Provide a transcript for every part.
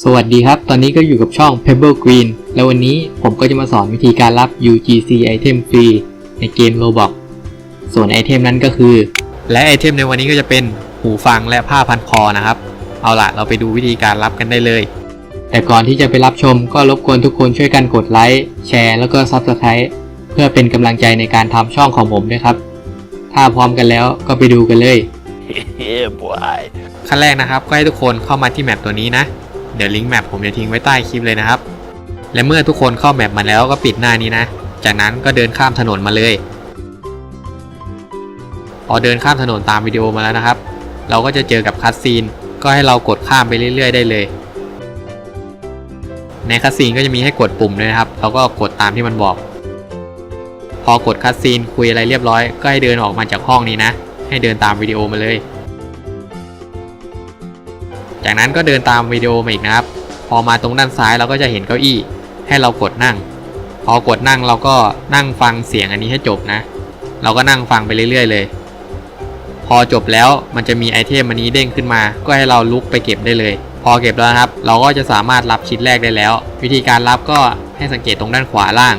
สวัสดีครับ ตอนนี้ก็อยู่กับช่อง Pebble Green แล้ววันนี้ผมก็จะมาสอนวิธีการรับ UGC item ฟรีในเกม Roblox ส่วนไอเทมนั้นก็คือ และไอเทมในวันนี้ก็จะเป็นหูฟังและผ้าพันคอนะครับ เอาล่ะ เราไปดูวิธีการรับกันได้เลย แต่ก่อนที่จะไปรับชมก็รบกวนทุกคนช่วยกันกดไลค์แชร์แล้วก็ Subscribe เพื่อเป็นกำลังใจในการทำช่องของผมด้วยครับ ถ้าพร้อมกันแล้วก็ไปดูกันเลย yeah, boy. ขั้นแรกนะครับก็ให้ทุกคนเข้ามาที่แมปตัวนี้นะ เดี๋ยวลิงก์แมปผมจะทิ้งไว้ใต้คลิปเลยนะครับ และเมื่อทุกคนเข้าแมปมาแล้วก็ปิดหน้านี้นะ จากนั้นก็เดินข้ามถนนมาเลย พอเดินข้ามถนนตามวิดีโอมาแล้วนะครับ เราก็จะเจอกับคัสซีน ก็ให้เรากดข้ามไปเรื่อย ๆ ได้เลย ในคัสซีนก็จะมีให้กดปุ่มด้วยนะครับ เราก็กดตามที่มันบอก พอกดคัสซีนคุยอะไรเรียบร้อย ก็ให้เดินออกมาจากห้องนี้นะ ให้เดินตามวิดีโอมาเลย จากนั้นก็เดินตามวิดีโอมาอีกนะครับ พอมาตรงด้านซ้ายเราก็จะเห็นเก้าอี้ ให้เรากดนั่ง พอกดนั่งเราก็นั่งฟังเสียงอันนี้ให้จบนะ เราก็นั่งฟังไปเรื่อย ๆ เลย พอจบแล้วมันจะมีไอเทมอันนี้เด้งขึ้นมา ก็ให้เราลุกไปเก็บได้เลย พอเก็บแล้วนะครับ เราก็จะสามารถรับชิ้นแรกได้แล้ว วิธีการรับก็ให้สังเกตตรงด้านขวาล่าง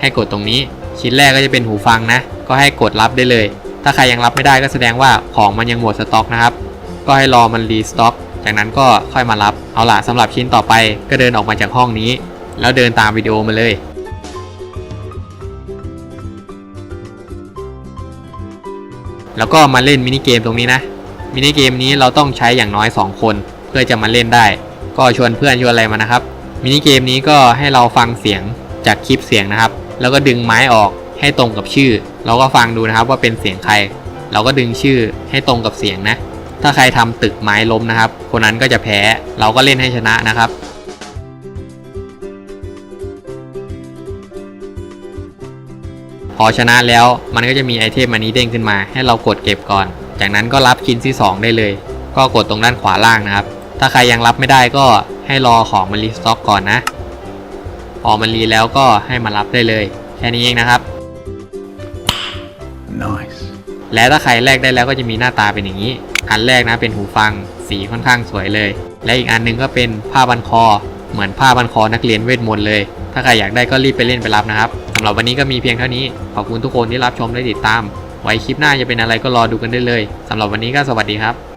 ให้กดตรงนี้ ชิ้นแรกก็จะเป็นหูฟังนะ ก็ให้กดรับได้เลย ถ้าใครยังรับไม่ได้ก็แสดงว่าของมันยังหมดสต็อกนะครับ ก็ให้รอมันรีสต็อก จากนั้นก็ค่อยมารับ เอาล่ะสำหรับชิ้นต่อไปก็เดินออกมาจากห้องนี้ แล้วเดินตามวิดีโอมาเลยแล้วก็มาเล่นมินิเกมตรงนี้นะ มินิเกมนี้เราต้องใช้อย่างน้อย 2 คน เพื่อจะมาเล่นได้ ก็ชวนเพื่อนชวนอะไรมานะครับ มินิเกมนี้ก็ให้เราฟังเสียงจากคลิปเสียงนะครับ แล้วก็ดึงไม้ออกให้ตรงกับชื่อ เราก็ฟังดูนะครับว่าเป็นเสียงใคร เราก็ดึงชื่อให้ตรงกับเสียงนะ ถ้าใครทำตึกไม้ล้มนะครับ คนนั้นก็จะแพ้ เราก็เล่นให้ชนะนะครับพอชนะแล้วมันก็จะมีไอเทมอันนี้เด้งขึ้นมา ให้เรากดเก็บก่อน จากนั้นก็รับชิ้นที่ 2 ได้เลย ก็กดตรงด้านขวาล่างนะครับ ถ้าใครยังรับไม่ได้ก็ให้รอของมันรีสต็อกก่อนนะ พอมันรีแล้วก็ให้มารับได้เลย แค่นี้เองนะครับ Nice. และถ้าใครแลกได้แล้วก็จะมีหน้าตาเป็นอย่างนี้ อันแรกนะเป็นหูฟังสีค่อนข้างสวยเลย และอีกอันหนึงก็เป็นผ้าบันคอ เหมือนผ้าบันคอนักเรียนเวทมนต์เลย ถ้าใครอยากได้ก็รีบไปเล่นไปรับนะครับสำหรับวันนี้ก็มีเพียงเท่านี้ ขอบคุณทุกคนที่รับชมและติดตาม ไว้คลิปหน้าจะเป็นอะไรก็รอดูกันได้เลยสำหรับวันนี้ก็สวัสดีครับ